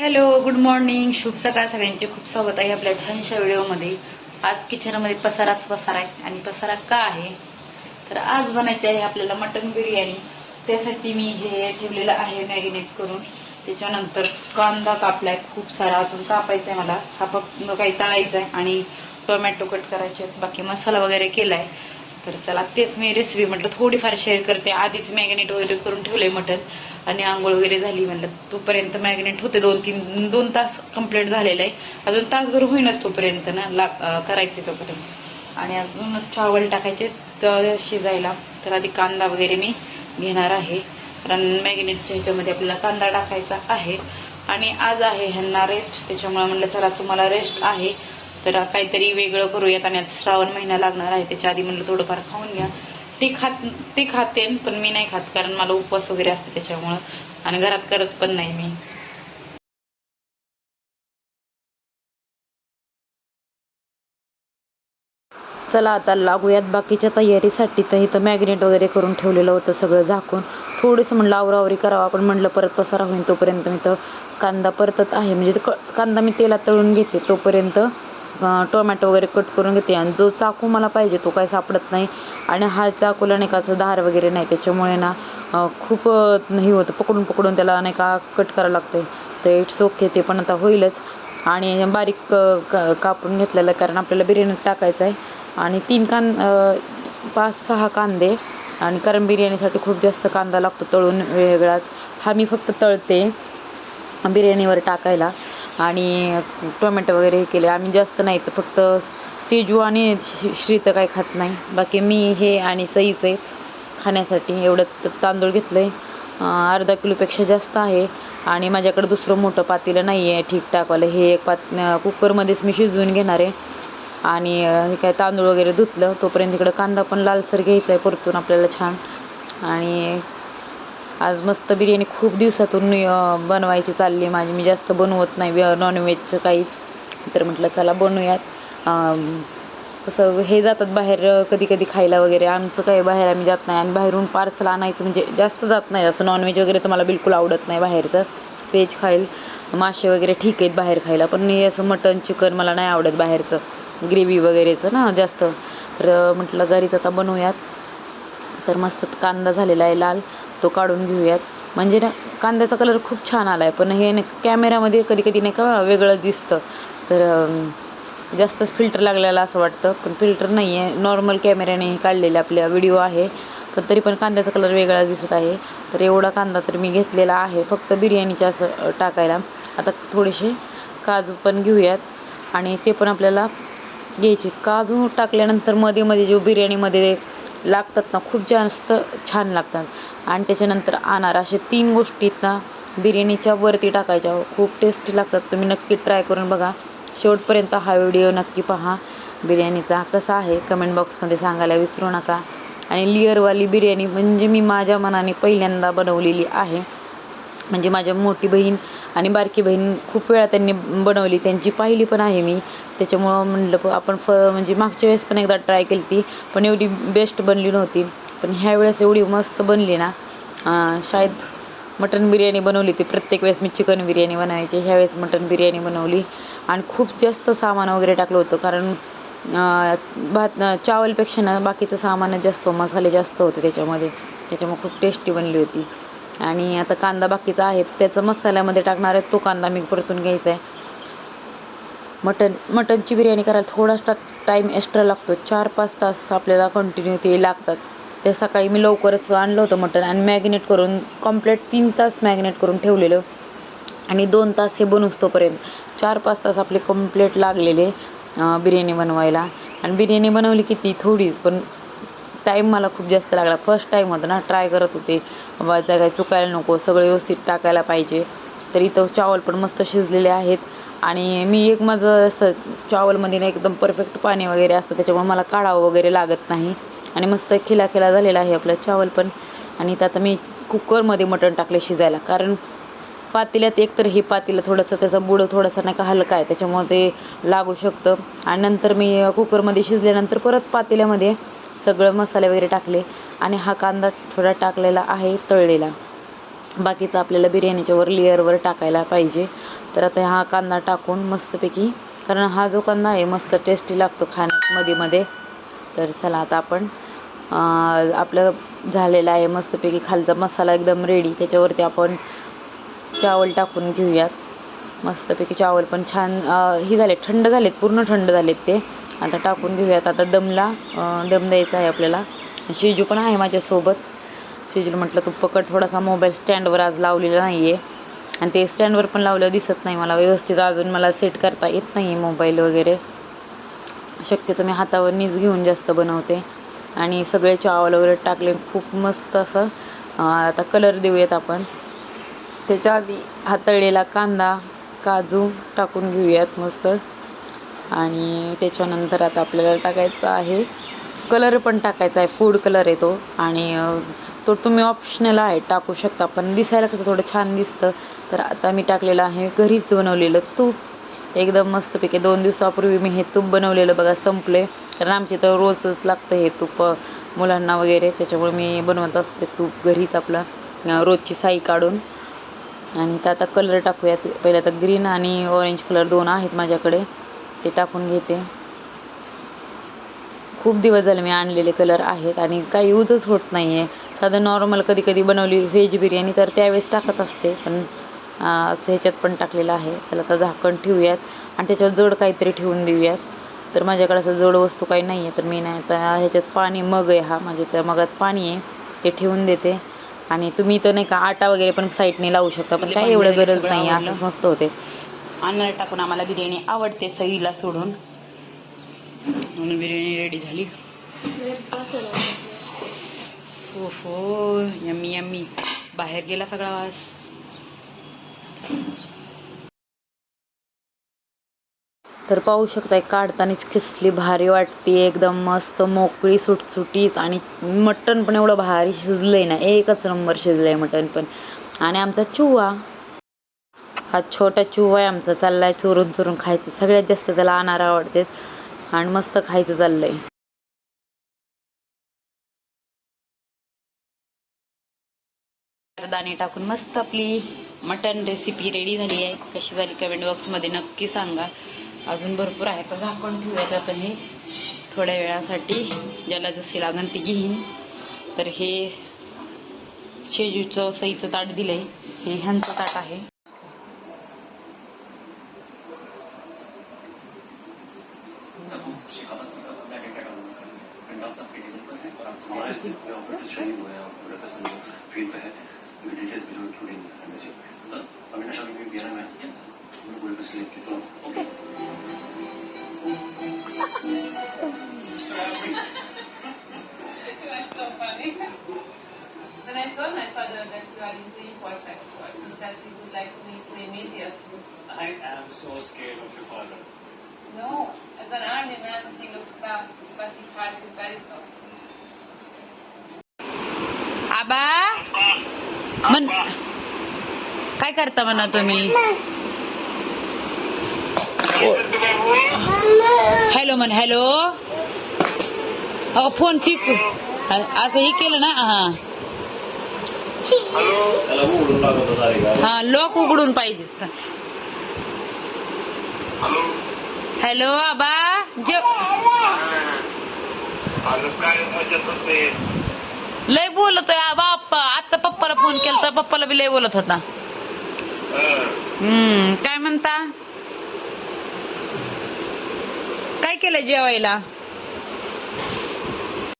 Hello good morning शुभ सकाळ सगळ्यांचे. खूप स्वागत आहे आपल्या छानशा व्हिडिओमध्ये. आज किचनमध्ये पसाराच पसारा आहे आणि पसारा का आहे? तर आज बनायचे आहे आपल्याला मटन बिर्याणी. त्यासाठी मी हे ठेवलेलं आहे मॅरिनेट करून. त्याच्यानंतर कांदा कापलाय. खूप सारा अजून कापायचा आहे मला. हा फक्त काही तळायचा आहे आणि टोमॅटो कट करायचे आहेत. बाकी मसाला वगैरे केलाय. तर चला तेच मी रेसिपी म्हटलं थोडीफार शेअर करते. आधीच मॅग्नेट वगैरे करून ठेवलंय मटन. आणि आंघोळ वगैरे झाली म्हणलं तोपर्यंत मॅग्नेट होते दोन तीन दोन तास कंप्लीट झालेलं आहे. अजून तासभर होईनच तोपर्यंत ना ला करायचे तोपर्यंत. आणि अजून चावल टाकायचे तर शिजायला. तर आधी कांदा वगैरे मी घेणार आहे. कारण मॅग्नेटच्या ह्याच्यामध्ये आपल्याला कांदा टाकायचा आहे. आणि आज आहे ह्यांना रेस्ट त्याच्यामुळे म्हणलं चला तुम्हाला रेस्ट आहे. तर काहीतरी वेगळं करूयात. आणि आता श्रावण महिना लागणार आहे. त्याच्या आधी म्हणलं थोडंफार खाऊन घ्या. ते खात ते खाते पण मी नाही खात कारण मला उपवास वगैरे असते त्याच्यामुळं. आणि घरात करत पण नाही मी. चला आता लागूयात बाकीच्या तयारीसाठी. तर इथं मॅग्नेट वगैरे करून ठेवलेलं होतं सगळं झाकून. थोडंसं म्हणलं आवरावरी करावं. आपण म्हणलं परत पसारा होईल तोपर्यंत. मी तर कांदा परतत आहे. म्हणजे कांदा मी तेलात तळून घेते तोपर्यंत. टोमॅटो वगैरे कट करून घेते. आणि जो चाकू मला पाहिजे तो काय सापडत नाही. आणि हा चाकूला नाही का असं धार वगैरे नाही. त्याच्यामुळे ना खूप हे होतं. पकडून पकडून त्याला नाही का कट करावं लागतं तर इट्स ओके ते पण आता होईलच. आणि बारीक का- कापून घेतलेलं आहे, कारण आपल्याला बिर्याणीत टाकायचं आहे. आणि तीन कान पाच सहा कांदे. आणि कारण बिर्याणीसाठी खूप जास्त कांदा लागतो तळून वेगळाच. हा मी फक्त तळते बिर्याणीवर टाकायला. आणि टोमॅटो वगैरे हे केले. आम्ही जास्त नाही तर फक्त सेजू आणि श्री श्री तर काय खात नाही. बाकी मी हे आणि सईचं आहे खाण्यासाठी. एवढं तांदूळ घेतलं आहे अर्धा किलोपेक्षा जास्त आहे. आणि माझ्याकडे दुसरं मोठं पातेलं नाही आहे ठीकठाकवालं. हे एक पात कुकरमध्येच मी शिजवून घेणार आहे. आणि हे काय तांदूळ वगैरे धुतलं. तोपर्यंत इकडं कांदा पण लालसर घ्यायचा आहे परतून आपल्याला छान. आणि आज मस्त बिर्याणी खूप दिवसातून बनवायची चालली माझी. मी जास्त बनवत नाही नॉनव्हेजचं काहीच. तर म्हटलं चला बनवूयात. असं कसं हे जातात बाहेर कधी कधी खायला वगैरे. आमचं काही बाहेर आम्ही जात नाही. आणि बाहेरून पार्सल आणायचं म्हणजे जास्त जात नाही. असं नॉनव्हेज वगैरे तर मला बिलकुल आवडत नाही बाहेरचं. व्हेज खाईल. मासे वगैरे ठीक आहेत बाहेर खायला. पण हे असं मटन चिकन मला नाही आवडत बाहेरचं. ग्रेव्ही वगैरेचं ना जास्त. तर म्हटलं घरीच आता बनवूयात. तर मस्त कांदा झालेला आहे लाल. तो काढून घेऊयात. म्हणजे ना कांद्याचा कलर खूप छान आला आहे पण हे ना कॅमेऱ्यामध्ये कधी कधी नाही का वेगळंच दिसतं. तर जास्तच फिल्टर लागलेला असं वाटतं. पण फिल्टर नाही आहे नॉर्मल कॅमेऱ्याने काढलेले आपल्या व्हिडिओ आहे. पण तरी पण कांद्याचा कलर वेगळा दिसत आहे. तर एवढा कांदा तर मी घेतलेला आहे. फक्त बिर्याणीच्या असं टाकायला. आता थोडेसे काजू पण घेऊयात. आणि ते पण आपल्याला घ्यायचे. काजू टाकल्यानंतरमध्ये मध्ये जो बिर्याणीमध्ये लागतात ना खूप जास्त छान लागतात. आणि त्याच्यानंतर अनार असे तीन गोष्टी ना बिर्याणीच्या वरती टाकायच्या. खूप टेस्टी लागतात. तुम्ही नक्की ट्राय करून बघा. शेवटपर्यंत हा व्हिडिओ नक्की पहा. बिर्याणीचा कसा आहे कमेंट बॉक्समध्ये सांगायला विसरू नका. आणि लिअरवाली बिर्याणी म्हणजे मी माझ्या मनाने पहिल्यांदा बनवलेली आहे. म्हणजे माझ्या मोठी बहीण आणि बारकी बहीण खूप वेळा त्यांनी बनवली. त्यांची पाहिली पण आहे मी. त्याच्यामुळं म्हणलं प- आपण फ म्हणजे मागच्या वेळेस पण एकदा ट्राय केली ती पण एवढी बेस्ट बनली नव्हती. पण ह्या वेळेस एवढी मस्त बनली ना शायद मटन बिर्याणी बनवली ती प्रत्येक वेळेस मी चिकन बिर्याणी बनवायची. ह्यावेळेस मटन बिर्याणी बनवली आणि खूप जास्त सामान वगैरे टाकलं होतं कारण भात चावलपेक्षा ना बाकीचं सामानच जास्त मसाले जास्त होते त्याच्यामध्ये. त्याच्यामुळे खूप टेस्टी बनली होती. आणि आता कांदा बाकीचा आहे त्याचं मसाल्यामध्ये टाकणार आहे. तो कांदा मी परतून घ्यायचा आहे मटन मटनची बिर्याणी करायला थोडासा टाईम एक्स्ट्रा लागतो. चार पाच तास आपल्याला कंटिन्यू ते लागतात. ते सकाळी मी लवकरच आणलं होतं मटन आणि मॅग्नेट करून कंप्लीट तीन तास मॅग्नेट करून ठेवलेलं. आणि दोन तास हे बनवतोपर्यंत चार पाच तास आपले कंप्लीट लागलेले बिर्याणी बनवायला. आणि बिर्याणी बनवली किती? थोडीच पण टाईम मला खूप जास्त लागला. फर्स्ट टाईम होता ना ट्राय करत होते. बाबा त्या काही चुकायला नको सगळं व्यवस्थित टाकायला पाहिजे. तर इथं चावल पण मस्त शिजलेले आहेत. आणि मी एक माझं असं चावलमध्ये ना एकदम परफेक्ट पाणी वगैरे असतं त्याच्यामुळे मला काढावं वगैरे लागत नाही. आणि मस्त खिला खिला झालेला आहे आपलं चावल पण. आणि इथं आता मी कुकरमध्ये मटण टाकले शिजायला. कारण पातेल्यात एकतर हे पातेलं थोडंसं त्याचा बुडं थोडासा नाही का हलका आहे त्याच्यामुळे ते लागू शकतं. आणि नंतर मी कुकरमध्ये शिजल्यानंतर परत पातेल्यामध्ये सगळं मसाले वगैरे टाकले आणि हा कांदा थोडा टाकलेला आहे तळलेला. बाकीचं आपल्याला बिर्याणीच्या वर लेअरवर टाकायला पाहिजे. तर आता हा कांदा टाकून मस्तपैकी कारण हा जो कांदा आहे मस्त टेस्टी लागतो खाण्यात मध्ये मध्ये. तर चला आता आपण आपलं झालेलं आहे मस्तपैकी खालचा मसाला एकदम रेडी त्याच्यावरती आपण चावल टाकून घेऊयात. मस्तपैकी चावल पण छान ही हे झाले थंड झालेत पूर्ण थंड झालेत ते. आता टाकून घेऊयात. आता दमला दम द्यायचा आहे आपल्याला. शिजू पण आहे माझ्यासोबत. शिजू म्हटलं तू पकड थोडासा मोबाईल स्टँडवर आज लावलेला नाही आहे आणि ते स्टँडवर पण लावलं दिसत नाही मला. व्यवस्थित अजून मला सेट करता येत नाही मोबाईल वगैरे. शक्यतो मी हातावरनीच घेऊन जास्त बनवते. आणि सगळे चावल वगैरे टाकले. खूप मस्त असं आता कलर देऊयात आपण. त्याच्या आधी हातळलेला कांदा काजू टाकून घेऊयात मस्त. आणि त्याच्यानंतर आता आपल्याला टाकायचं आहे कलर पण टाकायचा आहे फूड कलर आहे तो. आणि तो तुम्ही ऑप्शनल आहे टाकू शकता पण दिसायला कसं थोडं छान दिसतं. तर आता मी टाकलेलं आहे घरीच बनवलेलं तूप. एकदम मस्तपैकी दोन दिवसापूर्वी मी हे तूप बनवलेलं बघा संपले कारण आमचे तर रोजच लागतं हे तूप मुलांना वगैरे. त्याच्यामुळे मी बनवत असते तूप घरीच आपलं रोजची साई काढून. आणि तर आता कलर टाकूयात. पहिले आता ग्रीन आणि ऑरेंज कलर दोन आहेत माझ्याकडे. ते टाकून घेते. खूप दिवस झाले मी आणलेले कलर आहेत आणि काही यूजच होत नाही आहे साधं नॉर्मल कधी कधी बनवली व्हेज बिर्याणी तर त्यावेळेस टाकत असते पण असं ह्याच्यात पण टाकलेलं आहे. चला आता झाकण ठेवूयात आणि त्याच्यावर जड काहीतरी ठेवून देऊयात. तर माझ्याकडे असं जड वस्तू काही नाही आहे तर मी नाही आता ह्याच्यात पाणी मग आहे हा माझ्या त्या मगात पाणी आहे. ते ठेवून देते. आणि तुम्ही तर नाही का आटा वगैरे पण साईडने लावू शकता पण काय एवढं गरज नाही असंच मस्त होते. अन्नाला टाकून आम्हाला बिर्याणी आवडते सईला सोडून. म्हणून बिर्याणी रेडी झाली. ओहो यम्मी यम्मी. बाहेर गेला सगळा वास. तर पाहू शकताय काढतानाच खिसली भारी वाटते एकदम मस्त मोकळी सुटसुटीत आणि मटण पण एवढं भारी शिजलंय ना एकच नंबर शिजलंय मटण पण. आणि आमचा चुवा हा छोटा चुवा आहे आमचा चाललाय चोरून चोरून खायचं सगळ्यात जास्त त्याला अनार आवडते आणि मस्त खायचं चाललंय. दाणे टाकून मस्त आपली मटन रेसिपी रेडी झाली आहे. कशी झाली कमेंट बॉक्समध्ये नक्की सांगा. अजून भरपूर आहे. पण झाकण ठेवूयात आता हे. थोड्या वेळासाठी ज्याला जशी लागन ती घेईन. तर हे शेजूचं सईचं ताट दिलंय. हे ह्यांचं ताट आहे. When I told my father that you are import export, he said he would like me to immediately. I am so scared of your father. No, as an army man, he looks tough, but his heart is very soft. आबा मन काय करता म्हणा तुम्ही hello म्हण hello हो phone फिक असं हे केलं ना हा त्याला उघडून लागत होता रे का हा लॉक उघडून पाहिजे हॅलो. आबा. जे लय बोलतोय आबा आप्पा. आता पप्पाला फोन केला तर पप्पाला बी लय बोलत होता. हम्म काय म्हणता? काय केलं जेवायला?